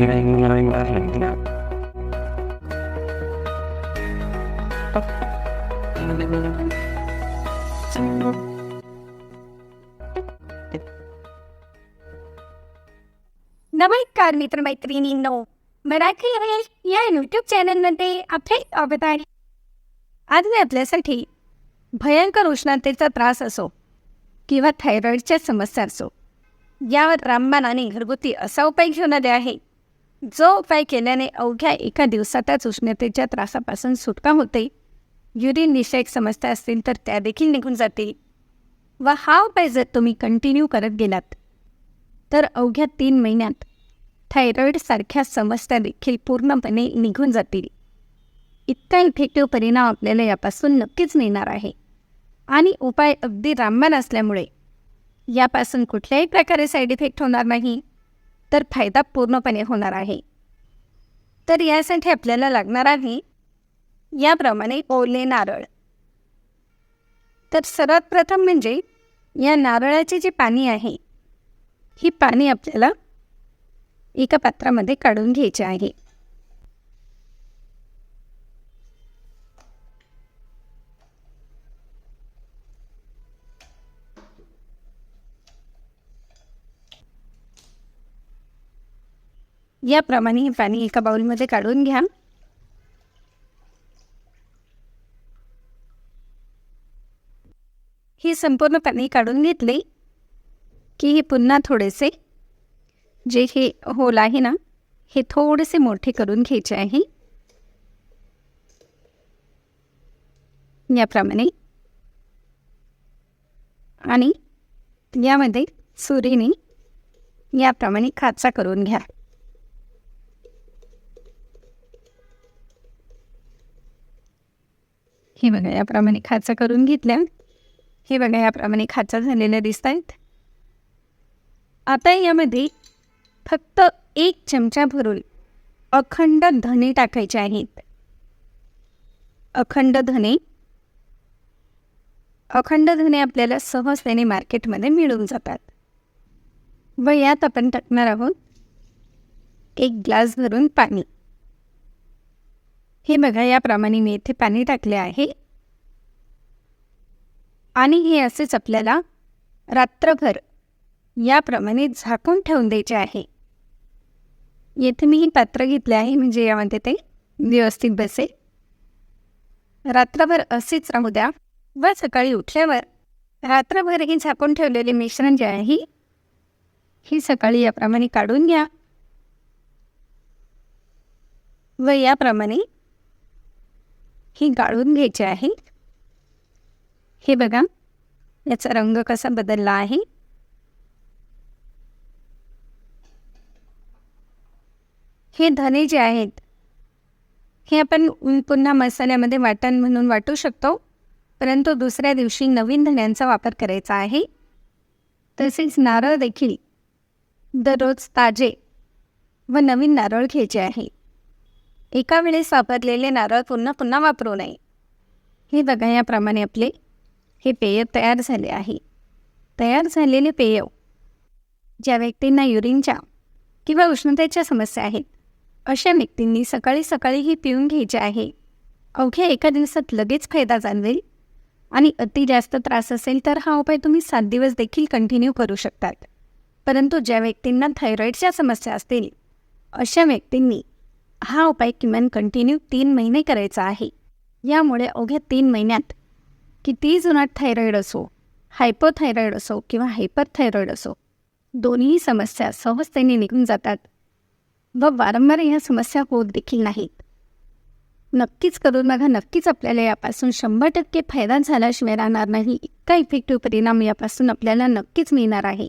नमस्कार मित्रमैत्रिणींनो मराठी रमेश या यूट्यूब चॅनलमध्ये आपले स्वागत आहे. आज मी आपल्यासाठी भयंकर उष्णतेचा त्रास असो किंवा थायरॉईडच्या समस्या असो यावर रामबाणाने घरगुती असा उपाय घेऊन आले आहे. जो उपाय केल्याने अवघ्या एका दिवसातच उष्णतेच्या त्रासापासून सुटका होते. युरिन विषयक समस्या असतील तर त्या देखील निघून जातील. व हा उपाय जर तुम्ही कंटिन्यू करत गेलात तर अवघ्या तीन महिन्यात थायरॉईडसारख्या समस्या देखील पूर्णपणे निघून जातील. इतका इफेक्टिव्ह परिणाम आपल्याला यापासून नक्कीच मिळणार आहे. आणि उपाय अगदी रामबाण असल्यामुळे यापासून कुठल्याही प्रकारे साईड इफेक्ट होणार नाही. तर फायदा पूर्णपणे होणार आहे. तर यासाठी आपल्याला लागणार आहे याप्रमाणे ओले नारळ. तर सर्वात प्रथम म्हणजे या नारळाची जी पाणी आहे ही पाणी आपल्याला एका पात्रामध्ये काढून घ्यायची आहे. याप्रमाणे हे पाणी एका बाउलमध्ये काढून घ्या. हे संपूर्ण पाणी काढून घेतले की हे पुन्हा थोडेसे जे हे होल आहे ना हे थोडेसे मोठे करून घ्यायचे आहे. याप्रमाणे. आणि यामध्ये सुरीने याप्रमाणे खाचा करून घ्या. हे बघा याप्रमाणे खाचा करून घेतल्या. हे बघा याप्रमाणे खाचा झालेल्या दिसत आहेत आता यामध्ये फक्त एक चमचा भरून अखंड धने टाकायचे आहेत. अखंड धने. अखंड धने आपल्याला सहजतेने मार्केटमध्ये मिळून जातात. व यात आपण टाकणार आहोत एक ग्लास भरून पाणी. हे बघा याप्रमाणे मी येथे पाणी टाकले आहे. आणि हे असेच आपल्याला रात्रभर याप्रमाणे झाकून ठेवून द्यायचे आहे. येथे मी ही पात्र घेतले आहे म्हणजे यामध्ये ते व्यवस्थित बसेल. रात्रभर असेच राहू द्या. व सकाळी उठल्यावर रात्रभर हे झाकून ठेवलेले मिश्रण जे आहे ही सकाळी याप्रमाणे काढून घ्या. व याप्रमाणे ही गाळून घ्यायची आहे. हे बघा याचा रंग कसा बदलला आहे. हे धने जे आहेत हे आपण पुन्हा मसाल्यामध्ये वाटण म्हणून वाटू शकतो परंतु दुसऱ्या दिवशी नवीन धण्यांचा वापर करायचा आहे. तसेच नारळ देखील दररोज ताजे व नवीन नारळ घ्यायचे आहे एका वेळेस वापरलेले नारळ पुन्हा पुन्हा वापरू नये. हे बघा याप्रमाणे आपले हे पेय तयार झाले आहे. तयार झालेले पेय ज्या व्यक्तींना युरिनच्या किंवा उष्णतेच्या समस्या आहेत अशा व्यक्तींनी सकाळी सकाळी ही पिऊन घ्यायचे आहे. अवघ्या एका दिवसात लगेच फायदा जाणवेल आणि अति जास्त त्रास असेल तर हा उपाय तुम्ही सात दिवस देखील कंटिन्यू करू शकतात. परंतु ज्या व्यक्तींना थायरॉईडच्या समस्या असतील अशा व्यक्तींनी हा उपाय किमान कंटिन्यू तीन महिने करायचा आहे. यामुळे अवघ्या तीन महिन्यात कितीही जुनाट थायरॉईड असो हायपोथायरॉईड असो किंवा हायपरथायरॉईड असो दोन्ही समस्या सहजतेने निघून जातात व वारंवार ह्या समस्या होत देखील नाहीत. नक्कीच करून बघा नक्कीच आपल्याला यापासून शंभर टक्के फायदा झाल्याशिवाय राहणार नाही. इतका इफेक्टिव्ह परिणाम यापासून आपल्याला नक्कीच मिळणार आहे.